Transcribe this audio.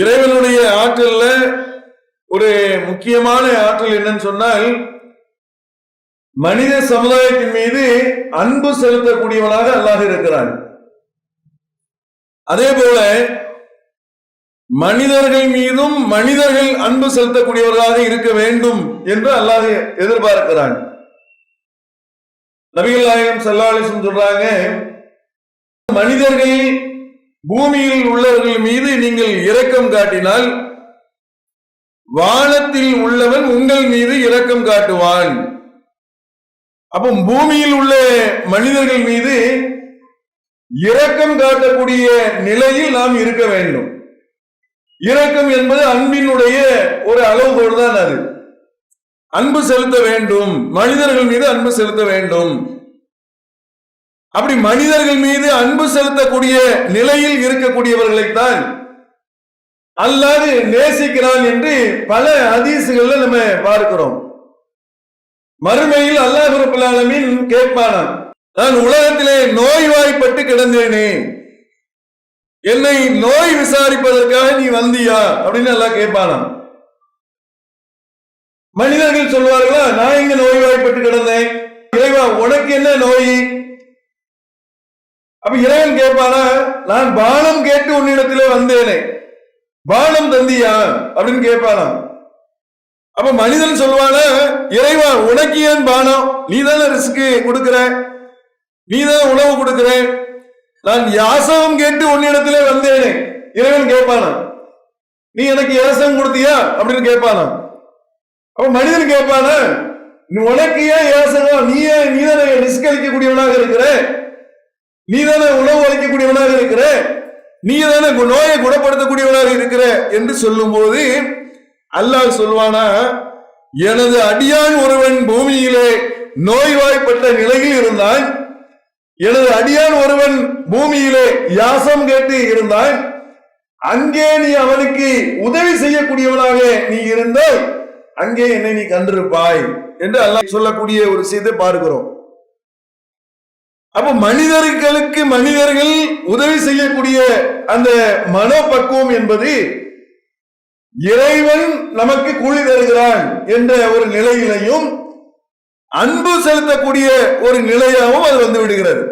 இறைவனுடைய ஆற்றல்ல ஒரு முக்கியமான ஆற்றல் என்னன்னு சொன்னால் மனித சமுதாயத்தின் மீது அன்பு செலுத்தக்கூடியவனாக அல்லாஹ் இருக்கிறான். அதே போல மனிதர்கள் மீதும் மனிதர்கள் அன்பு செலுத்தக்கூடியவர்களாக இருக்க வேண்டும் என்று அல்லாஹ் எதிர்பார்க்கிறான். நபிகள் நாயகம் சல்லாலிசம் சொல்றாங்க மனிதர்கள் பூமியில் உள்ளவர்கள் மீது நீங்கள் இரக்கம் காட்டினால் வானத்தில் உள்ளவன் உங்கள் மீது இரக்கம் காட்டுவான். அப்போ பூமியில் உள்ள மனிதர்கள் மீது இரக்கம் காட்டக்கூடிய நிலையில் நாம் இருக்க வேண்டும். இரக்கம் என்பது அன்பினுடைய ஒரு அளவுகோடு தான் அது. அன்பு செலுத்த வேண்டும். மனிதர்கள் மீது அன்பு செலுத்த வேண்டும். அப்படி மனிதர்கள் மீது அன்பு செலுத்தக்கூடிய நிலையில் இருக்கக்கூடியவர்களைத்தான் அல்லாது நேசிக்கிறான் என்று பல அதிசுகள்ல நம்ம பார்க்கிறோம். மறுமையில் அல்லாஹ் ரப்பல் ஆலமீன் கேட்பானாம் நான் உலகத்திலே நோய்வாய்ப்பட்டு கிடந்தேனே என்னை நோய் விசாரிப்பதற்காக நீ வந்தியா? அப்படின்னு எல்லாம் கேட்பானாம். மனிதர்கள் சொல்வார்களா நான் இங்க நோய்வாய்ப்பட்டு கிடந்தேன்? இறைவா உனக்கு என்ன நோய்? அப்ப இறைவன் கேட்பானா நான் பானம் கேட்டு உன்னிடத்திலே வந்தேனே. பானம் தந்தியா? அப்படின்னு கேட்பானா அப்ப மனிதன் சொல்வான இறைவா உனக்கு ஏன் பானம்? நீ தானே ரிஸ்க்கு கொடுக்கிற. நீ தான் உணவு கொடுக்கிற. நான் யாசகம் கேட்டு உன்னிடத்திலே வந்தேனே. இறைவன் கேட்பானா நீ எனக்கு யாசகம் கொடுத்தியா? அப்படின்னு கேட்பானா அப்ப மனிதன் கேட்பான உனக்கு ஏன் யாசகம்? நீ ஏன் நீ தானே அளிக்கக்கூடியவனாக இருக்கிற. நீ தானே உணவு அளிக்கக்கூடியவனாக இருக்கிற? நீ தானே நோயை குணப்படுத்தக்கூடியவனாக இருக்கிற என்று சொல்லும்போது அல்லாஹ் சொல்வானா எனது அடியான் ஒருவன் பூமியிலே நோய்வாய்ப்பட்ட நிலையில் இருந்தான். எனது அடியான் ஒருவன் பூமியிலே யாசம் கேட்டு இருந்தான். அங்கே நீ அவனுக்கு உதவி செய்யக்கூடியவனாக நீ இருந்தால் அங்கே என்னை நீ கண்டிருப்பாய் என்று அல்லாஹ் சொல்லக்கூடிய ஒரு செய்தி பார்க்கிறோம். அப்ப மனிதர்களுக்கு மனிதர்கள் உதவி செய்யக்கூடிய அந்த மனோபக்குவம் என்பது இறைவன் நமக்கு கூலி தருகிறான் என்ற ஒரு நிலையிலையும் அன்பு செலுத்தக்கூடிய ஒரு நிலையாகவும் அது வந்து விடுகிறது.